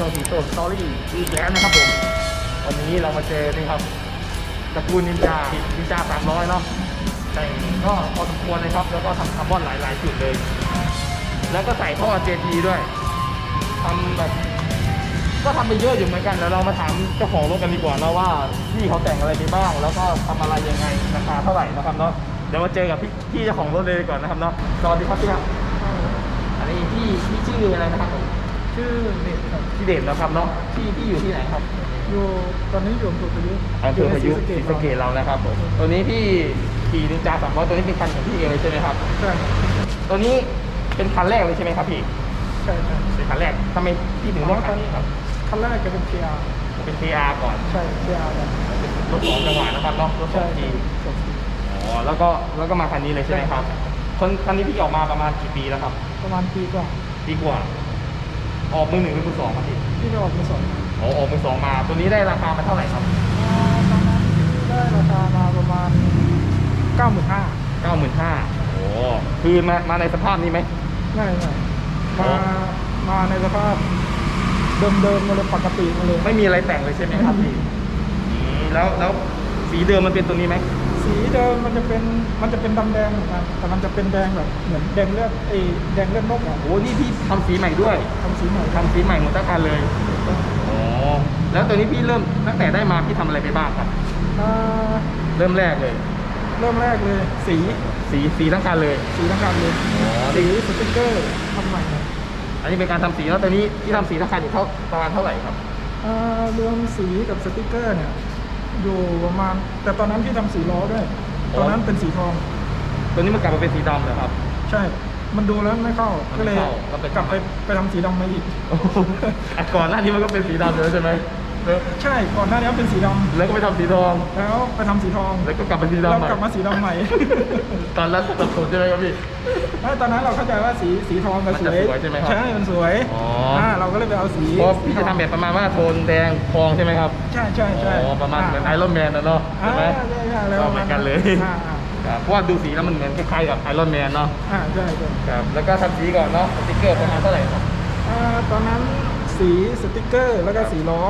จสีโตสตอรี่อีกแล้วนะครับผม วันนี้เรามาเจอนี่ครับตระกูลนินจานินจาสามร้อยเนาะแต่ก็พอสมควรเลยครับ แล้วก็ทำคาร์บอนหลายๆจุดเลย แล้วก็ใส่ท่อ JT ด้วยทำแบบก็ทำไปเยอะอยู่เหมือนกันเดี๋ยวเรามาถามเจ้าของรถกันดีกว่านะว่าพี่เขาแต่งอะไรไปบ้าง แล้วก็ทำอะไรยังไงราคาเท่าไหร่นะครับเนาะเดี๋ยวมาเจอกับพี่พี่เจ้าของรถเลยดีก่อนนะครับเนาะสวัสดีครับพี่ครับอันนี้พี่พี่ชื่ออะไรนะครับผม ชื่อเด็กครับพี่เด่นนะครับเนาะพี่พี่อยู่ที่ไหนครับอยู่ตอนนี้อยู่อำเภอพายุอำเภอพายุศศรีรีสะสะเกเกษดเรานะครับผมตัวนี้พี่ขี่นินจาสามร้อยตัวนี้เป็นคันของพี่เองเลยใช่ไหมครับใช่ตัวนี้เป็นคันแรกเลยใช่ไหมครับพี่ใช่ใช่เป็นคันแรกทำไมพี่ถึงเลือกคันนี้ครับคันแรกจะเป็นเคียร์เป็น TR ก่อนใช่เคียร์กันรถสองจังหวะนะครับเนาะรถสใช่องทีสองทีอ๋อแล้วก็แล้วก็มาคันนี้เลยใช่ไหมครับ คนคันนี้พี่ออกมาประมาณกี่ปีแล้วครับ ประมาณปีกว่าปีกว่า ออกมือหนึ่งหรือมือสองครับพี่ที่เราออกมาสอนอ๋อออกมือสองมา ตัวนี้ได้ราคามาเท่าไหร่ครับอ่าตอนนั้นได้ราคามาประมาณเก้าหมื่นห้าเก้าหมื่นห้าโอ้คือมามาในสภาพนี้ไหม ง่ายง่ายอ๋มาอมาในสภาพเดิมๆมาเลยปกติมาเลย ไม่มีอะไรแต่งเลยใช่ไหมครับพี่อืมแล้วแล้วสีเดิมมันเป็นตัวนี้ไหม สีเดิมมันจะเป็นมันจะเป็นดำแดงเหมือนกันแต่มันจะเป็นแดงแบบเหมือนแดงเลือดไอ้แดงเลือดนกอะโอ้นี่พี่ทำสีใหม่ด้วยทำสีใหม่ทำสีใหม่หมดทั้งคันเลยอ๋อแล้วตัวนี้พี่เริ่มตั้งแต่ได้มาพี่ทำอะไรไปบ้างครับอ่าเริ่มแรกเลย เริ่มแรกเลยสีสีสีทั้งคันเลยสีทั้งคันเลยอ๋อสีสติ๊กเกอร์ทำใหม่หมดอันนี้เป็นการทำสีแล้วตอนนี้ที่ทำสีทั้งคันอยู่เท่าประมาณเท่าไหร่ครับอ่ารวมสีกับสติ๊กเกอร์เนี่ย อยู่ประมาณ แต่ตอนนั้นพี่ทำสีล้อด้วย ตอนนั้นเป็นสีทอง ตัวนี้มันกลับมาเป็นสีดำเลยครับ ใช่ มันดูแล้วไม่เข้า มันไม่ก็เลยเข้าก็ไปกลับไปไปทำสีดำมาอีกอะก่อนหน้านี้มันก็เป็นสีดำเลยใช่ไหมแล้ว ใช่ก่อนหน้านี้เป็นสีดำแล้วก็ไปทำสีทอง แล้วไปทำสีทองแล้วก็กลับมาสีแล้วดำใหม่กลับมาสีดำใหม่ ตอนแรกสับสนใช่ไหมครับพี่ แล้วตอนนั้นเราเข้าใจว่าสีสีทองกับมันสจะวยสวยใช่ไหมครับใช่มันสวยอ๋ออ่เราก็เลยไปเอาสีเพราะพี่จะทำแบบประมาณว่าโทนแดงทองใช่ไหมครับใช่ใช่ใช่อ๋อประมาณเหมือนไอรอนแมนนะเนาะอ่าใช่ไหมใช่ใช่แล้วก็เหมือนกันเลยอ่าอ่าครับเพราะว่าดูสีแล้วมันเหมือนคล้ายๆกับไอรอนแมนเนาะอ่าใช่ใช่ครับแล้วก็ทำสีก่อนเนาะสติ๊กเกอร์ประมาณเท่าไหร่ครับอ่าตอนนั้นสีสติกเกอร์แล้วก็สีล้อ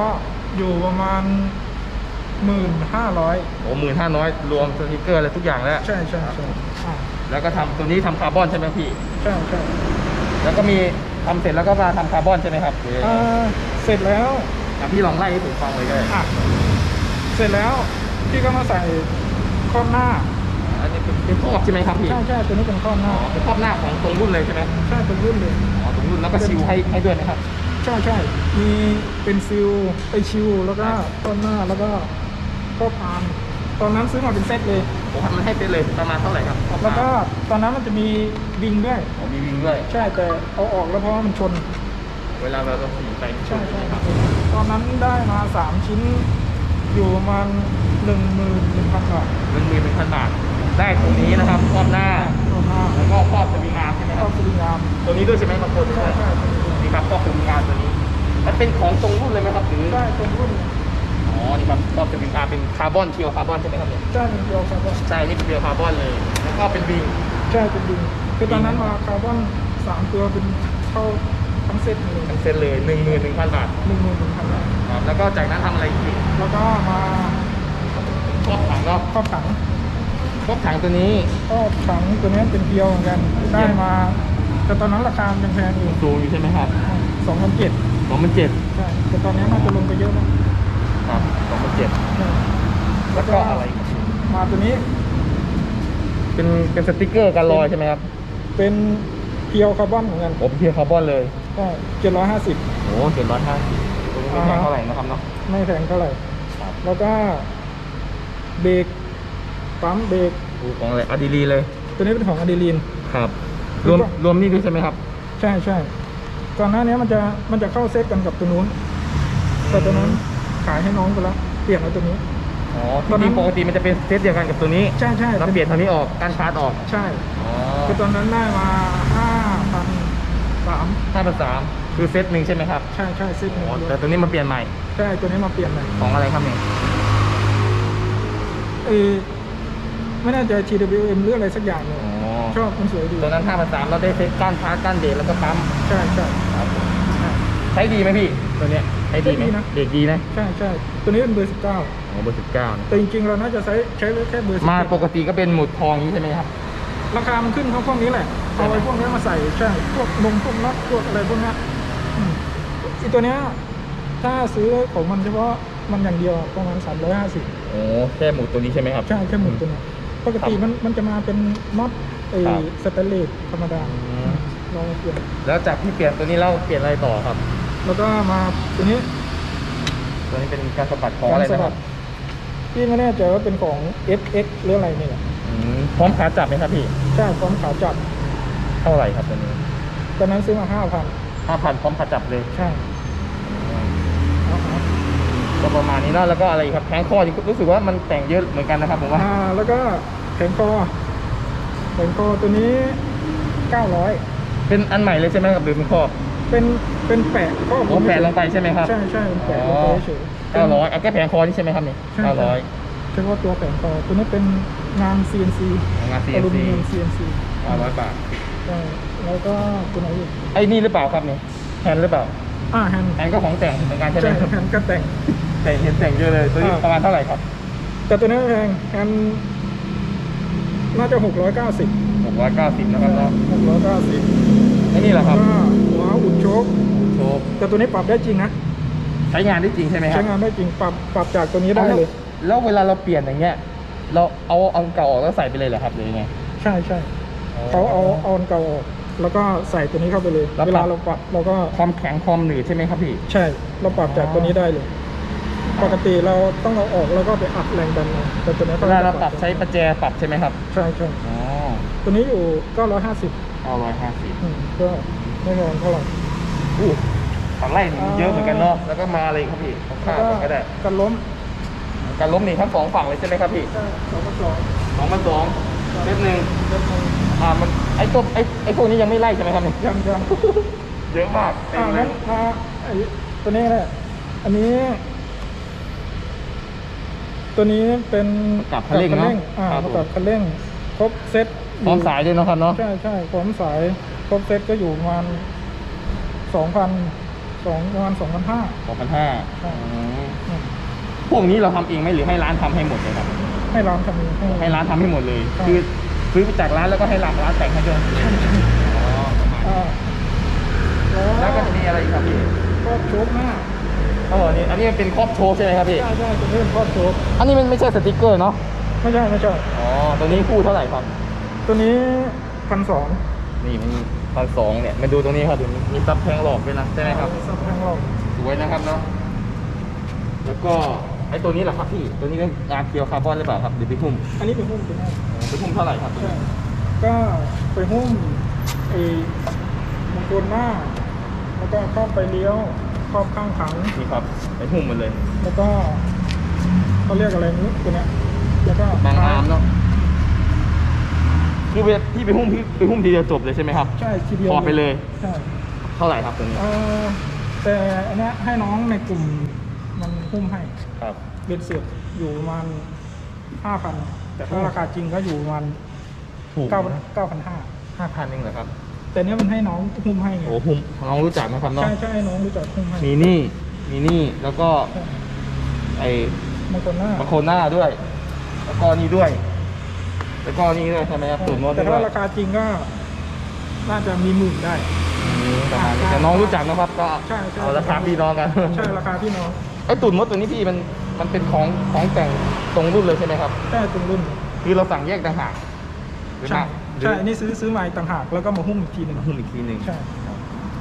อยู่ประมาณหมื่นห้าร้อยโอ้หมื่นห้าน้อยรวมสติ๊กเกอร์อะไรทุกอย่างแล้ว ใช่ใช่ใช่อ่าแล้วก็ทำตัวนี้ทำคาร์บอนใช่ไหมพี่ ใช่ใช่แล้วก็มีทำเสร็จแล้วก็มาทำคาร์บอนใช่ไหมครับหรือยังไงอ่าเสร็จแล้ว อะพี่ลองไล่ให้ผมฟังเลยก็ได้อะเสร็จแล้วพี่ก็มาใส่ครอบหน้าอันนี้เป็นเป็นครอบใช่ไหมครับพี่ใช่ใช่ตัวนี้เป็นครอบหอ๋น้าอเป็นครอบหน้าของตรงรุ่นเลยใช่ไหมใช่เป็นรุ่นเลยอ๋อตรงรุ่นแล้วก็ซิลให้ให้ด้วยนะครับ ใช่ใช่มีเป็นซิลไอชิวแล้วก็ครอบหน้าแล้วก็ครอบพานตอนนั้นซื้อมาเป็นเซตเลยผมทำมันให้เป็นเลยประมาณเท่าไหร่ครับครอบหแล้วน้าก็ตอนนั้นมันจะมีวิงด้วยอ๋อมีวิงด้วย ใช่แต่เอาออกแล้วเพราะว่ามันชน เวลาเราจะขี่ไปใช่ใช่ครับตอนนั้นได้มาสามชิ้น อยู่ประมาณหนึ่งหมื่นหนึ่งพันบาทหนึ่งหมื่นหนึ่งพันบาทได้ตรงนี้นะครับครอบหน้าตัวหน้าแล้วก็ครอบสวิงอาร์มใช่ไหมคครอรับบสวิงอาร์มตัวนี้ด้วยใช่ไหมบางคนใช่ใช่นี่ ครับครอบสวิงอาร์มตัวนี้ มันเป็นของตรงรุ่นเลยไหมครับหรือใช่ตรงรุ่นอ๋อนี่ครับครอบสวิงอาร์มเป็นคาร์บอนเคียวคาร์บอนใช่ไหมครับเนี่ยใช่เป็นเดียวคาร์บอนใช่นี่เป็นเคียวคาร์บอนเลย แล้วก็เป็นวิงใช่เป็นดิงคือตอนนั้นมาคาร์บอนสามตัวเป็นเข้าทั้งเซตเลยทั้งเซ็นเลยหนึ่งหมื่นหนึ่งพันบาทหนึ่งหมื่นหนึ่งพันบาทครับแล้วก็จากนั้นทำอะไรอีกแล้วก็มาครอบถังเนาะครอบถังครอบถังตัวนี้ครอบถังตัวนี้เป็นเพียวเหมือนกันได้มา แต่ตอนนั้นราคามันแพงอยู่สูงอยู่ใช่ไหมครับสองพันเจ็ดสองพันเจ็ดใช่แต่ตอนนี้น่าจะลงไปเยอะแล้วครับสองพันเจ็ดใช่แล้วก็อะไรอีกมาตัวนี้ เป็นเป็นสติกเกอร์กันรอยใช่ไหมครับ เป็นเพียวคาร์บอนเหมือนกันโอ้เป็นเพียวคาร์บอนเลยใช่เจ็ดร้อยห้าสิบโอ้เจ็ดร้อยห้าสิบตัวนี้ไม่แพงเท่าไหร่นะครับเนาะไม่แพงเท่าไหร่ครับแล้วก็เบรกปั๊มเบรกดูของอะไรอะดีลีเลย ตัวนี้เป็นของอะดรีลีนครับแล้ รววมก็รวมนี่ด้วยใช่ไหมครับ ใช่ใช่ก่อนหน้านี้มันจะมันจะเข้าเซตกันกับตัวนู้น แต่ตัวนั้นขายให้น้องไปแล้วเปลี่ยนเอาตัวนี้ อ๋อตอนนั้ที่นปกติมันจะเป็นเซตเดียวกันกับตัวนี้ ใช่ใช่เราเปลี่ยนทางนี้ออกการชาร์จออก ใช่อ๋อคือตอนนั้นได้มาห้าพันสามห้าพันสามคือเซตหนึ่งใช่ไหมครับ ใช่ใช่เซตหนึ่อ๋งอแต่ตัวนี้มาเปลี่ยนใหม่ ใช่ตัวนี้มาเปลี่ยนใหม่ของอะไรครับเนี่ยเออไม่แน่ใจ TWM หรืออะไรสักอย่างเลยอ๋อ ชอบมันสวยดีตัวนั้นห้าพันสามเราได้เซตก้านชาร์จก้านเบรกแล้วก็ปั๊มใช่ใช่ครับผมใช่ใช้ดีไหมพี่ตัวเนี้ยใช้ดีไหมใช้ดีนะเด็กดีนะใช่ใช่ตัวนี้เป็นเบอร์สิบเก้าโอ้เบอร์สิบเก้าแต่จริงๆเราน่าจะใช้ใช้แค่เบอร์สิบมาปกติก็เป็นหมุดทองนี้ใช่ไหมครับราคามันขึ้นเขาพวกนี้แหละใช่ไหมเอาไอ้พวกนี้มาใส่ใช่พวกนมพวกน็อตพวกอะไรพวกเนี้ยอืมอีตัวเนี้ยถ้าซื้อของมันเฉพาะมันอย่างเดียวประมาณสามร้อยห้าสิบโอ้แค่หมุดตัวนี้ใช่ไหมครับใช่แค่หมุนตัวเนี้ยปกติมันมันจะมาเป็นน็อต ไอ้ครับ สเตนเลสธรรมดาอืมลองเปลี่ยน แล้วจากที่เปลี่ยนตัวนี้แล้วเปลี่ยนอะไรต่อครับ แล้วก็มาตัวนี้ตัวนี้เป็นการสะบัดของอะไรสนะคบัรัดบพี่ไม่แน่ใจว่าเป็นของ FX หรืออะไรนี่แหละอืมพร้อมขาจับไหมครับพี่ ใช่พร้อมขาจับเท่าไหร่ครับตัวนี้ตอนนั้นซื้อมาห้าพันห้าพันพร้อมขาจับเลยใช่เอาเอาก็ประมาณนี้เนาะแล้วก็อะไรอีกครับแข้งข้อนี่รู้สึกว่ามันแต่งเยอะเหมือนกันนะครับผมว่า อ่าแล้วก็แขนคอ แขนคอตัวนี้เก้าร้อยเป็นอันใหม่เลยใช่ไหมครับหรือเป็นข้อเป็นเป็นแปะข้อโอ้แปะลงไปใช่ไหมครับ ใช่ใช่เป็นแปะลงไปเฉยๆเก้าร้อยเอาแค่แผงคอนี่ใช่ไหมครับนี่ใช่เก้าร้อยเฉพาะตัวแขนคอตัวนี้เป็นงาน CNC งานอลู CNC มิเนียม CNC เก้าร้อยบาทใช่แล้วก็ตัวไหนอีกไอ้นี่หรือเปล่าครับนี่แฮนด์หรือเปล่าอ่าแฮนด์แฮนด์ก็ของแต่งเหมือนกันใช่ไหมใช่ครับแฮนด์ก็แต่งแต่งเห็นแต่งเยอะเลยตัวนี้อ่าประมาณเท่าไหร่ครับ แต่ตัวนี้แพงแฮนด์ น่าจะหกร้อยเก้าสิบหกร้อยเก้าสิบนะครับเนาะหกร้อยเก้าสิบไอ้นี่แหละครับก็หัวอุ่นโชคโชว์แต่ตัวนี้ปรับได้จริงนะ ใช้งานได้จริงใช่ไหมครัใช้บงานได้จริงปรับปรับจากตัวนี้ได้เลยแล้วเวลาเราเปลี่ยนอย่างเงี้ย เราเอาเอาเก่าออกแล้วใส่ไปเลยเหรอครับหรือยังไงใช่ใช่เขาเอาเอาอันเก่าออกแล้วก็ใส่ตัวนี้เข้าไปเลยแล้วปรับเวลาเราปรับเราก็ความแข็งความหนืดใช่ไหมครับพี่ ใช่ เราปรับจากตัวนี้ได้เลย ปกติเราต้องเอาออกแล้วก็ไปอัดแรงดันเอาแต่ตัวนี้เวลาเราปรับใช้ประแจปรับใช่ไหมครับใช่ใช่อ๋อตัวนี้อยู่ 950เก้าร้อยห้าสิบอืมก็ไม่แพงเท่าไหร่ อู้ตัดไล่นี่เยอะเหมือนกันเนาะแล้วก็มาเลยครับพี่ข้าวๆก็ได้กันล้มการล้มนี่ทั้งสองฝั่งเลยใช่ไหมครับพี่ใช่สองกระสอบสองมาสองเซตหนึ่งเล่มหนึ่งอ่ามันไอ้ตัวไอ้ไอ้พวกนี้ยังไม่ไล่ใช่ไหมครับนี่ยังยังเยอะมากเต็อ่ามเลงั้ยนมาไอ้ตัวนี้แหละอันนี้ ตัวนี้เป็นกับคันเร่งเนาะอ่าครับประผกับมคันเร่ง ครบเซ็ตพร้อมสายด้วยเนาะครับเนาะใช่ใช่พร้อมสาย ครบเซ็ตก็อยู่ประมาณสองพันสองประมาณสองพันห้า สองพันห้าใช่ พวกนี้เราทำเองไหมหรือให้ร้านทำให้หมดเลยครับ ให้ร้านทำเอง ให้ร้านทำให้หมดเลย ใช่ คือซื้อไปจากร้านแล้วก็ให้ร้านร้านแต่งให้ด้วยอ๋อประมาณอ่าแล้วก็จะมีอะไรอีกครับพี่ ก็โชคหน้า อ๋อนี่อันนี้มันเป็นครอบโชว์ใช่ไหมครับพี่ ใช่ใช่ตัวนี้เป็นครอบโชคอันนี้มันไม่ใช่สติกเกอร์เนาะ ไม่ใช่ไม่ใช่อ๋อ ตัวนี้คู่เท่าไหร่ครับ ตัวนี้พันสองนี่มันพันสองเนี่ยมาดูตรงนี้ครับดูมีซับแทงหลอกด้วยนะใช่ไหมครับ สับทางเราสวยนะครับเนาะ แล้วก็ไอ้ตัวนี้แหละครับพี่ ตัวนี้เป็นงานเกียวคาร์บอนหรือเปล่าครับหรือไปหุ้มอันนี้เป็นหุ้มเป็นหุ้มอ๋อไปหุ้มเท่าไหร่ครับตัวใช่นี้ก็ไปหุ้มไอ้มงคลหน้า แล้วก็ครอบไปเลี้ยว ครอบข้างขัง นี่ครับไปหุ้มหมันเลย แล้วก็เขาเรียกอะไรนี้ตัวเนี้ยแล้วก็บางอาร์มเนาะคือเวลาพี่ไปหุ้มพี่ไปหุ้มทีเดียวจบเลยใช่ไหมครับใช่ทีเดียวพอไปเลย ใช่เท่าไหร่ครับตัวนี้ เออแต่อันเนี้ยให้น้องในกลุ่มมันหุ้มให้ครับ เบ็ดเสร็จอยู่ประมาณห้าพันแต่ถ้าราคาจริงก็อยู่ประมาณถูกเก้าเก้าพันห้าห้าพันเองเหรอครับ แต่เนี้ยมันให้น้องหุ้มให้ไงโอ้หุ้มน้องรู้จักนะครับเนาะใช่ใช่น้องรู้จักหุ้มให้มีนี่มีนี่แล้วก็ใช่ไอ้บางคนหน้ามาโคน่าด้วย แล้วก็นี่ด้วย แล้วก็นี่ด้วยใช่ไหมครับตูดโน้ตแต่ด้วถ้ายราคาจริงก็ น่าจะมีหมื่นได้อืมประมาณนี้แต่น้องรู้จักนะครับ ก็ใช่ใช่เอาราคาพี่น้องกันใช่ราคาพี่น้องไอ้ตูดมดตัวนี้พี่มันมันเป็นของของแต่งตรงรุ่นเลยใช่ไหมครับใช่ตรงรุ่น คือเราสั่งแยกต่างหากหรือใช่มาหรือ ใช่อันนี้ซื้อซื้อมาอีกต่างหากแล้วก็มาหุ้มอีกทีหนึ่งมาหุ้มอีกทีหนึ่งใช่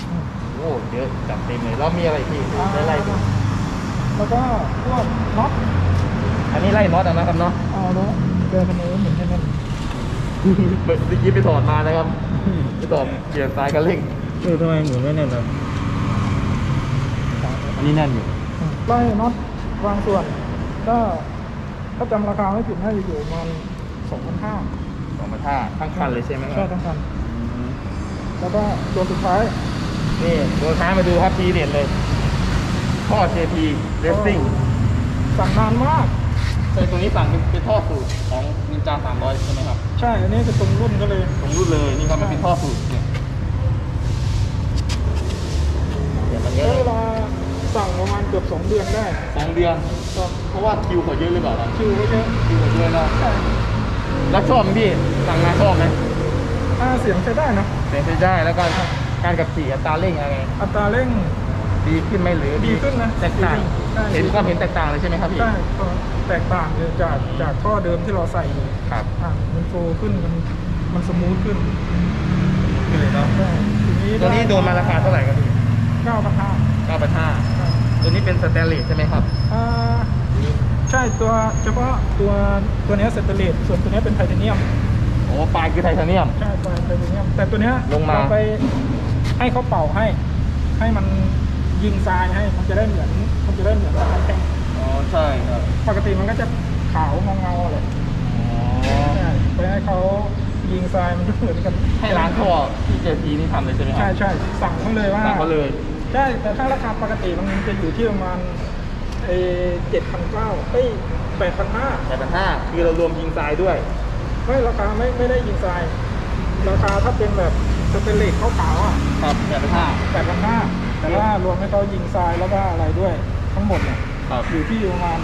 อืมโอ้เยอะจัดเต็มเลยแล้วมีอะไรพี่ไล่ๆดูแล้วก็พวกน็อตอันนี้ไล่น็อตอะนะครับเนาะเอาเนาะเดินไปนู้นเหมือนกันนั่นเมื่อกี้ไปถอดมานะครับไปถอดเปลี่ยนสายกันเร่งเออทำไมเหมือนไม่แน่นนะอันนี้แน่นอยู่ไล่น็อตบางส่วนก็ถ้าจำราคาไม่ผิดน่าจะอยู่ประมาณสองพันห้า สองพันห้าทั้งคันเลยใช่ไหมคใช่รับทั้งคันแล้วก็ตัวสุดท้ายนี่ตัวท้ายมาดูครับทีเด็ดเลยท่อ JP Racing สั่งนานมาก ใช่ตัวนี้สั่งเป็นเป็นท่อสูตรของนินจา300 ใช่ไหมครับใช่ อันนี้จะตรงรุ่นก็เลย ตรงรุ่นเลยนี่ครับมันเป็นท่อสูตรเนี่ยเดี๋ยวมาสั่งเยอะใช้เลเวยลาสั่งประมาณเกือบสองเดือนได้สองเดือน ก็เพราะว่าคิวเขาเยอะหรือเปล่าครับคิวก็เยอะคิวเขาเยอะเนาะใช่ แล้วชอบไหมพี่สั่งมาชอบไหมอ่าเสียงใช้ได้นะเสียงใช้ได้แล้วก็การขับขี่อัตราเร่งอะไรอัตราเร่งดีขึ้นไหมหรือดีขึ้นนะแตกต่างใช่เห็นความเห็นแตกต่างเลยใช่ไหมครับพี่ใช่ก็แตกต่างเลยจากจากท่อเดิมที่เราใส่อยู่ครับอะมันโฟล์ขึ้นมันมันสมูทขึ้นขึ้นเลยเนาะใช่ทีนี้ตัวนี้โดนมาราคาเท่าไหร่ครับพี่เก้าพันห้าเก้าพันห้าตัวนี้เป็นสแตนเลสใช่ไหมครับอ่า ใช่ตัวเฉพาะตัวตัวเนี้ยเซตเลตส่วนตัวเนี้ยเป็นไทเทเนียมโอ้ปลายคือไทเทเนียม ใช่ปลายไทเทเนียม แต่ตัวเนี้ยลงมา เรไปให้เขาเป่าให้ ให้มันยิงทรายให้มันจะได้เหมือนมันจะได้เหมือนกับแข็งอ๋อใช่ครับปกติมันก็จะขาวเงาเงาๆเลยอ๋อใช่ไปให้เขายิงทรายมันก็เหมือนกันให้ร้านท่อที่เจทีนี่ทำเลยใช่ไหมครัใช่ใช่สั่งเขาเลยว่า สั่งเขาเลย ใช่ แต่ถ้าราคาปกติมันจะอยู่ที่ประมาณ เอเจ็ดพันเก้าเอ้ยแปดพันห้าแปดพันห้าคือเรารวมยิงทรายด้วย ไม่ราคาไม่ไม่ได้ยิงทราย ราคาถ้าเป็นแบบสเตนเลสขาวๆอะครับแปดพันห้าแปดพันห้าแต่ว่ารวมให้เขายิงทรายแล้วก็อะไรด้วย ทั้งหมดเนี่ยครับอยู่ที่ประมาณ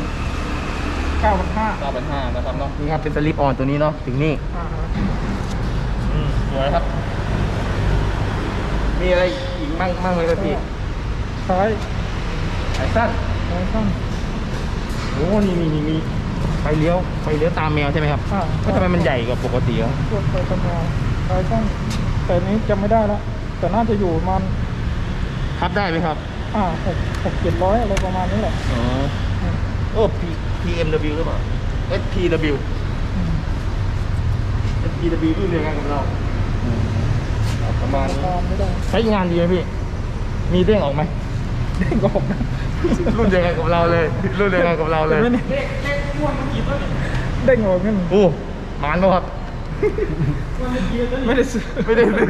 เก้าพันห้าเก้าพันห้านะครับเนาะนี่ครับเป็นสลิปออนตัวนี้เนาะถึงนี่อ่าฮะอืมสวยครับ มีอะไรอีกมั่งมั่งไหมครับพี่ซ้ายไอ้สั้น ซ้ายสั้นโอ้นี่นี่นี่มีไฟเลี้ยวไฟเลี้ยวตามแมวใช่ไหมครับอ่าก็ทำไมมันใหญ่กว่าปกติครับพวกไฟทำงานซ้ายสั้นแต่อันนี้จำไม่ได้แล้วแต่น่าจะอยู่ประมันพับได้ไหมครับอ่าหกหกเจ็ดร้อยอะไรประมาณนี้แหละอ๋ออืมโอ้ P PMW หรือเปล่า SPW อืม SPW รุ่นเดียวกันกับเราเอาประมาณนี้ตามไม่ได้ใช้งานดีไหมพี่ มีเด้งออกไหมเด้งออกนะ รุ่นเดียวกันกับเราเลย รุ่นเดียวกันกับเราเลยเห็นไหมนี่เด้งออกนั่นโอ้หมานป่ะครับไม่ได้ซื้อไม่ได้ซื้อ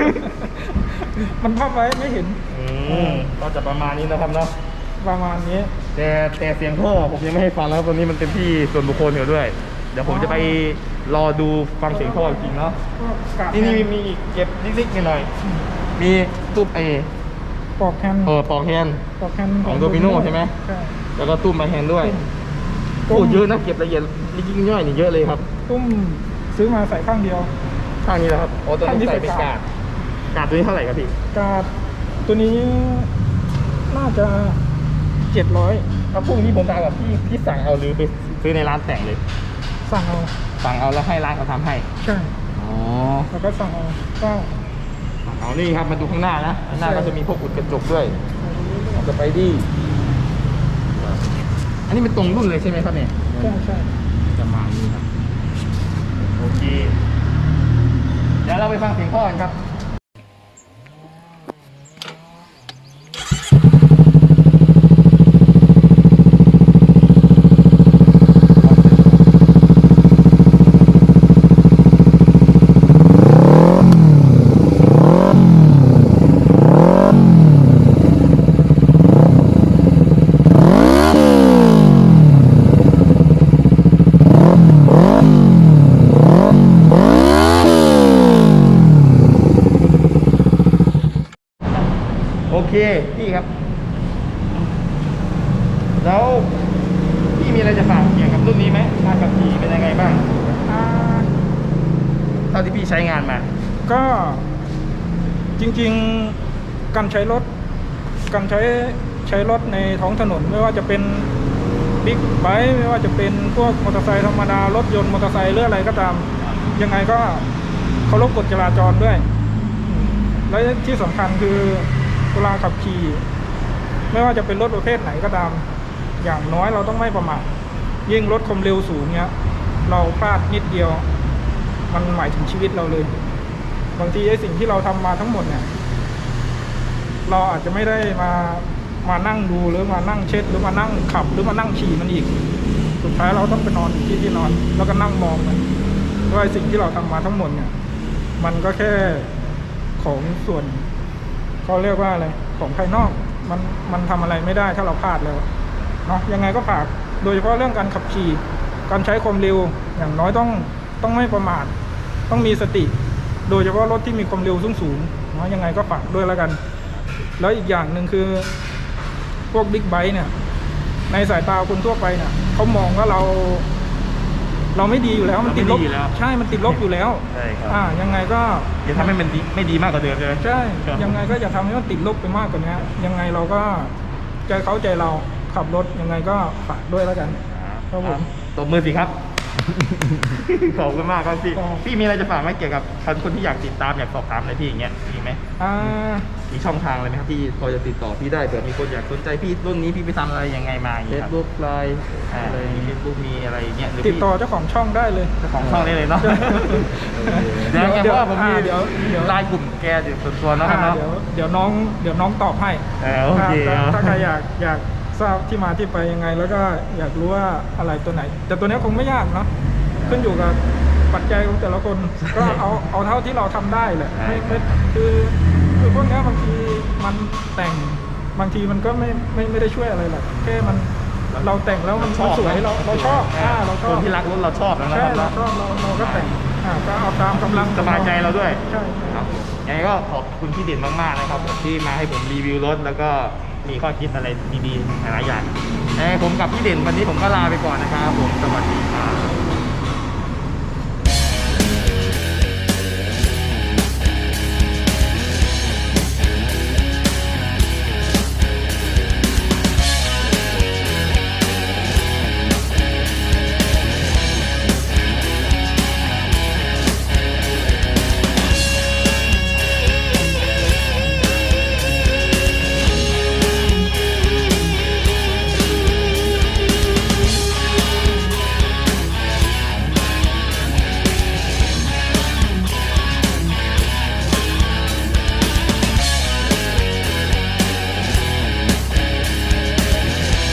มันภาพไว้ไม่เห็นอืมก็จะประมาณนี้นะครับเนาะประมาณนี้ แต่แต่เสียงท่อผมยังไม่ให้ฟังแล้วตัวนี้มันเป็นที่ส่วนบุคคลเขาด้วย เดี๋ยวผมจะไปรอดูฟังเสียงท่อจริงๆเนาะก็กะนี่นี่มีอีกเก็บนิดๆหน่อยๆมีตู้เอ ปอกแฮนด์เออปอกแฮนด์ ปอกแฮนด์ของ Domino ใช่ไหม ใช่ แล้วก็ตุ้มมาแฮนด์ด้วยตุ้โอ้มเยอะนะเก็บละเอียดยิ่งย่อยนี่เยอะเลยครับตุ้มซื้อมาใส่ข้างเดียว ข้างนี้นะครับอ๋อตัวข้างนี้นี้ใส่เป็นใส่กาการ์ดดกาดตัวนี้เท่าไหร่ครับพี่กาดตัวนี้น่าจะเจ็ดร้อยถ้าพรุ่งนี้ผมตามกับพี่พี่สั่งเอาหรือไปซื้อในร้านแต่งเลย สั่งเอาสั่งเอาแล้วให้ร้านเขาทำให้ใช่ อ๋อแล้วก็สั่งเอาก็ เอานี่ครับมาดูข้างหน้านะข้างหน้าก็จะมีพวกอุดกระจกด้วยสไปดี้อันนี้เป็นตรงรุ่นเลยใช่ไหมครับเนี่ยใช่ใช่ประมาณนี้ครับ โอเค เดี๋ยวเราไปฟังเสียงพ่อกันครับ โอเคพี่ครับ แล้วพี่มีอะไรจะฝากเกี่ยวกับรุ่นนี้ไหมการขับขี่เป็นยังไงบ้างอ่าเท่าที่พี่ใช้งานมา ก็จริงๆการใช้รถ การใช้ใช้รถในท้องถนนไม่ว่าจะเป็นบิ๊กไบค์ไม่ว่าจะเป็นพวกมอเตอร์ไซค์ธรรมดารถยนต์มอเตอร์ไซค์หรืออะไรก็ตาม ยังไงก็เคารพกฎจราจรด้วยอืมและที่สำคัญคือ เวลาขับขี่ ไม่ว่าจะเป็นรถประเภทไหนก็ตาม อย่างน้อยเราต้องไม่ประมาทยิ่งรถความเร็วสูงเนี้ย เราพลาดนิดเดียว มันหมายถึงชีวิตเราเลย บางทีไอ้สิ่งที่เราทำมาทั้งหมดเนี่ย เราอาจจะไม่ได้มามานั่งดูหรือมานั่งเช็ดหรือมานั่งขับ หรือมานั่งขี่มันอีก สุดท้ายเราต้องไปนอนอยู่ที่ที่นอน แล้วก็นั่งมองมันว่าไอ้สิ่งที่เราทำมาทั้งหมดเนี่ย มันก็แค่ของส่วน เขาเรียกว่าอะไรของภายนอกมันมันทำอะไรไม่ได้ถ้าเราพลาดแล้วเนาะยังไงก็ฝากโดยเฉพาะเรื่องการขับขี่การใช้ความเร็วอย่างน้อยต้องต้องไม่ประมาทต้องมีสติ โดยเฉพาะรถที่มีความเร็วสูงสูงเนาะยังไงก็ฝากด้วยแล้วกัน แล้วอีกอย่างหนึ่งคือ พวกบิ๊กไบค์เนี่ยในสายตาคนทั่วไปเนี่ยเขามองว่าเรา เราไม่ดีอยู่แล้วมันติดลบเราไม่ดีอยู่แล้ว ใช่มันติดลบอยู่แล้วใช่ครับอ่ายังไงก็อย่าทำให้มันดีไม่ดีมากกว่าเดิมเลยใช่ครับยังไงก็อย่าทำให้มันติดลบไปมากกว่านี้ยังไงเราก็ใจเขาใจเราขับรถยังไงก็ฝากด้วยแล้วกัน ครับผม ตบมือสิครับ ขอบคุณมากครับพี่ครับพี่มีอะไรจะฝากไหมเกี่ยวกับคนที่อยากติดตามอยากสอบถามอะไรพี่อย่างเงี้ยมี ไหมอ่ามีช่องทางอะไรไหมครับที่พอจะติดต่อพี่ได้เผื่อมีคนอยากสนใจพี่รุ่นนี้พี่ไปทำอะไรยังไงมาอย่างเฟเงี้ยซครับบุ๊กไลน์อ่าอะไรมีเฟซบุ๊กมีอะไรอย่างเงี้ยหรือติดพี่ต่อเจ้าของช่องได้เลย เจ้าของช่องได้เลยเนาะเดี๋เดี๋ยยววไงเพราะว่าผมมีอ่าเดี๋ยวเดี๋ยว ไลน์กลุ่มแกอยู่ส่วนตัวเนาะครับอ่าเนาะ เดี๋ยวเดี๋ยวน้องเดี๋ยวน้องตอบให้เออโอเคถ้าครับถ้าใครอยากอยากทราบที่มาที่ไปยังไง แล้วก็อยากรู้ว่าอะไรตัวไหน แต่ตัวเนี้ยคงไม่ยากเนาะขึ้นอยู่กับ ปัจจัยของแต่ละคนก็เอาเอาเท่าที่เราทำได้แหละไม่ไม่คือคือพวกเนี้ยบางทีมันแต่งบางทีมันก็ไม่ไม่ไม่ได้ช่วยอะไรหรอกแค่มันเราแต่งแล้วมันมันสวยเราเราชอบอ่าเราชอบคนที่รักรถเราชอบแล้วนะใช่ครับเราเนาะชอบเราเราก็แต่งอ่าก็เอาตามกำลังสบายใจเราด้วยใช่ครับยังไงก็ขอบคุณพี่เด่นมากๆนะครับผมที่มาให้ผมรีวิวรถแล้วก็มีข้อคิดอะไรดีๆหลายๆอย่างยังไงผมกับพี่เด่นวันนี้ผมก็ลาไปก่อนนะครับผมสวัสดีครับ